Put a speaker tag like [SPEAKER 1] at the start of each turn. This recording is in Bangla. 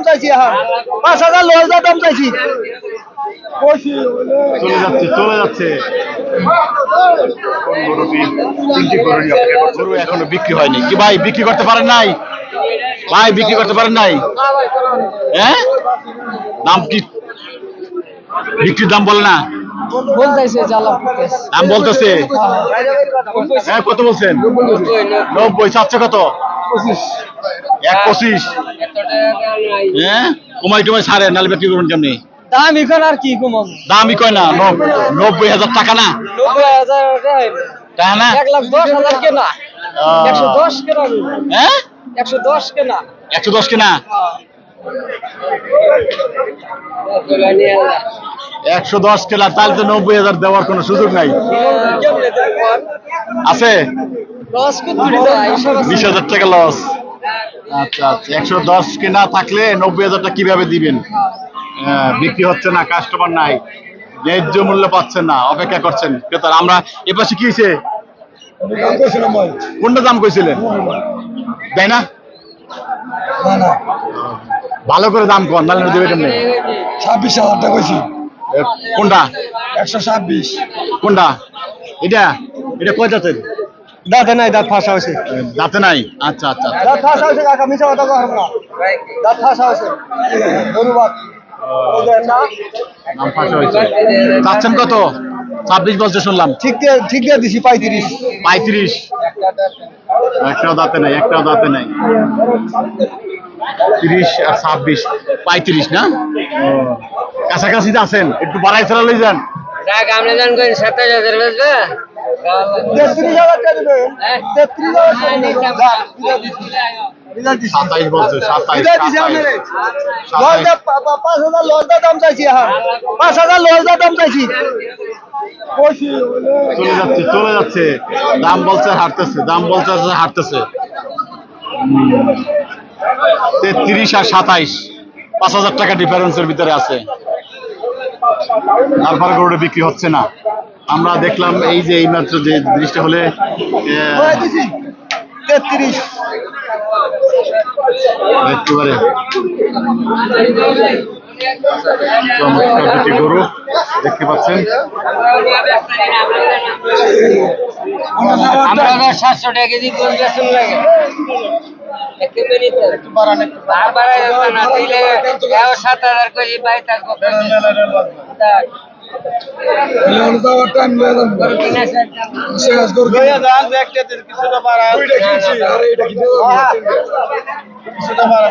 [SPEAKER 1] দাম চাইছি এখন পাঁচ হাজার হাজার দাম চাইছি।
[SPEAKER 2] চলে যাচ্ছে চলে যাচ্ছে। গরু এখনও বিক্রি হয়নি। কি ভাই বিক্রি করতে পারেন নাই? ভাই বিক্রি করতে পারেন নাই? হ্যাঁ? দাম কি? বিক্রির দাম বলে না?
[SPEAKER 1] বলতেছে
[SPEAKER 2] দাম বলতেছে? হ্যাঁ কত বলছেন? নব্বই চাচ্ছে কত? এক পঁচিশ। হ্যাঁ কুমাই টুমাই ছাড়ে নাহলে বিক্রি করবেন কেমনি?
[SPEAKER 1] দাম এখন আর কি কমাম?
[SPEAKER 2] দামই কয় না নব্বই হাজার টাকা না?
[SPEAKER 1] নব্বই হাজার
[SPEAKER 2] তাই না?
[SPEAKER 1] এক লাখ দশ হাজার কেনা। একশো দশ কেনা
[SPEAKER 2] হ্যাঁ
[SPEAKER 1] একশো দশ কেনা।
[SPEAKER 2] একশো দশ কিনা? একশো দশ কেলা তাহলে তো নব্বই হাজার দেওয়ার কোনো সুযোগ নাই। আছে। বিশ হাজার টাকা লস আচ্ছা আচ্ছা। একশো দশ কেনা থাকলে নব্বই হাজার টাকা কীভাবে দিবেন? হ্যাঁ, বিক্রি হচ্ছে না কাস্টমার নাই। ন্যায্য মূল্য পাচ্ছেন না অপেক্ষা করছেন। ক্রেতার আমরা এ পাশে কি হয়েছে? কোনটা দাম কইছিলেন? তাই না? ভালো করে দাম কর নাহলে দেবে কেমনে?
[SPEAKER 3] ছাব্বিশ হাজার টাকা কইছি
[SPEAKER 2] কোনটা?
[SPEAKER 3] একশো ছাব্বিশ।
[SPEAKER 2] কোনটা? এটা? এটা কয় জাতের?
[SPEAKER 1] দাঁতে নাই দাঁত ফাঁসা হয়েছে।
[SPEAKER 2] দাঁতে নাই? আচ্ছা আচ্ছা।
[SPEAKER 1] দাঁত ফাঁসা হয়েছে কাকা মিশা কথা কম না দাঁত ফাঁসা হয়েছে। ধন্যবাদ। এই যে না,
[SPEAKER 2] নাম ফাঁসা হয়েছে। চাচ্ছেন কত? ছাব্বিশ বছর শুনলাম।
[SPEAKER 1] ঠিক ঠিক দিয়ে দিছি পঁয়ত্রিশ।
[SPEAKER 2] পঁয়ত্রিশ। একটাও দাঁতে নাই একটাও দাঁতে নাই। তিরিশ আর ছাব্বিশ পঁয়ত্রিশ না? কাছাকাছি আছেন একটু বাড়াই ছাড়া লই যান।
[SPEAKER 1] হাজার তেত্রিশ হাজার টাকা দেবেন।
[SPEAKER 2] সাতাইশ বলছে সাতাইশ
[SPEAKER 1] পাঁচ হাজার দাম চাইছি পাঁচ হাজার লস দাম চাইছি।
[SPEAKER 2] চলে যাচ্ছে চলে যাচ্ছে। দাম বলছে হারতেছে দাম বলছে হারতেছে। তেত্রিশ আর সাতাইশ। পাঁচ হাজার টাকা ডিফারেন্সের ভিতরে আছে। তারপরে গরুটা বিক্রি হচ্ছে না। আমরা দেখলাম এই যে এইমাত্র যে জিনিসটা হলে
[SPEAKER 1] হয়ে তেত্রিশ
[SPEAKER 2] একেবারে চমৎকার দুটি গরু দেখতে পাচ্ছেন
[SPEAKER 4] আমরা সাতশো টাকা কেজি লাগে বারবার না দিলে সাত হাজার করে পাই থাকব
[SPEAKER 1] কিছুটা বাড়া কিছুটা বাড়া